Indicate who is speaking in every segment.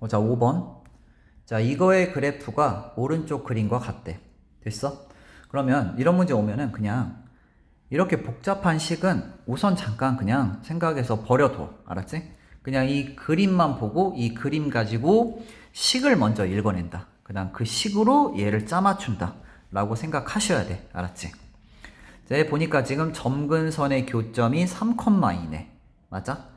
Speaker 1: 어, 자, 5번. 자, 이거의 그래프가 오른쪽 그림과 같대. 됐어? 그러면 이런 문제 오면은 그냥 이렇게 복잡한 식은 우선 잠깐 그냥 생각해서 버려둬. 알았지? 그냥 이 그림만 보고 이 그림 가지고 식을 먼저 읽어낸다. 그 다음 그 식으로 얘를 짜맞춘다. 라고 생각하셔야 돼. 알았지? 자, 얘 보니까 지금 점근선의 교점이 3,2네. 맞아?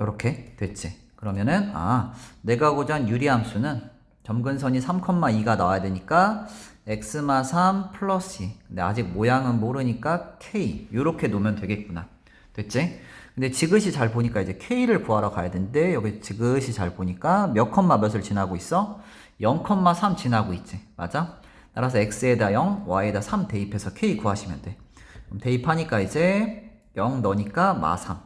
Speaker 1: 요렇게 됐지. 그러면은 아 내가 고자 한 유리함수는 점근선이 3,2가 나와야 되니까 x마 3 플러스 2. 근데 아직 모양은 모르니까 k 요렇게 놓으면 되겠구나. 됐지? 근데 지그시 잘 보니까 이제 k를 구하러 가야 되는데 여기 지그시 잘 보니까 몇 컴마 몇을 지나고 있어? 0,3 지나고 있지. 맞아? 따라서 x에다 0, y에다 3 대입해서 k 구하시면 돼. 그럼 대입하니까 이제 0 넣으니까 마 3.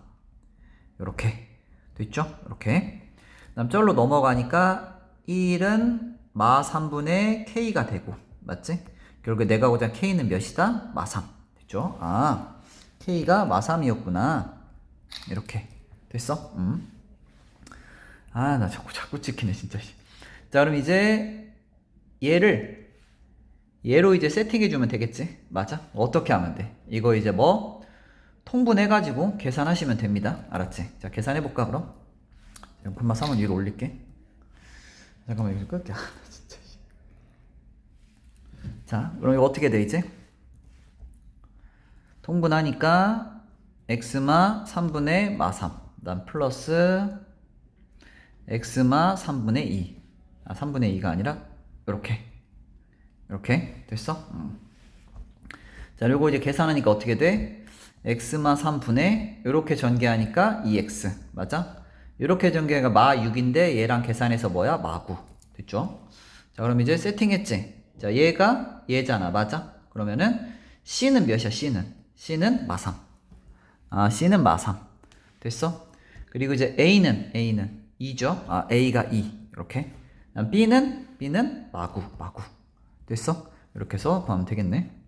Speaker 1: 요렇게 됐죠? 이렇게. 그다음 절로 넘어가니까 1은 마 3분의 k가 되고 맞지? 결국에 내가 고자 k는 몇이다? 마 3. 됐죠? 아, k가 마 3이었구나. 이렇게 됐어? 음. 아, 나 자꾸 자꾸 찍히네 진짜. 자, 그럼 이제 얘를 얘로 이제 세팅해 주면 되겠지? 맞아? 어떻게 하면 돼? 이거 이제 뭐 통분해가지고 계산하시면 됩니다. 알았지? 자, 계산해볼까, 그럼? 0,3은 위로 올릴게. 잠깐만, 여기서 끌게. 아, 나 진짜. 자, 그럼 이거 어떻게 돼, 이제? 통분하니까, x마 3분의 마 3. 그 다음 플러스, x마 3분의 2. 아, 3분의 2가 아니라, 요렇게. 이렇게. 됐어? 음. 자, 그리고 이제 계산하니까 어떻게 돼? X마 3분의 이렇게 전개하니까 2x 맞아? 이렇게 전개가 마 6인데 얘랑 계산해서 뭐야? 마 9. 됐죠? 자, 그럼 이제 세팅했지? 자, 얘가 얘잖아. 맞아? 그러면은 c는 몇이야? c는 c는 마 3. 아, c는 마 3. 됐어? 그리고 이제 a는 a는 2죠? 아, a가 2. 이렇게. b는 b는 마 9. 마 9. 됐어? 이렇게 해서 구하면 되겠네.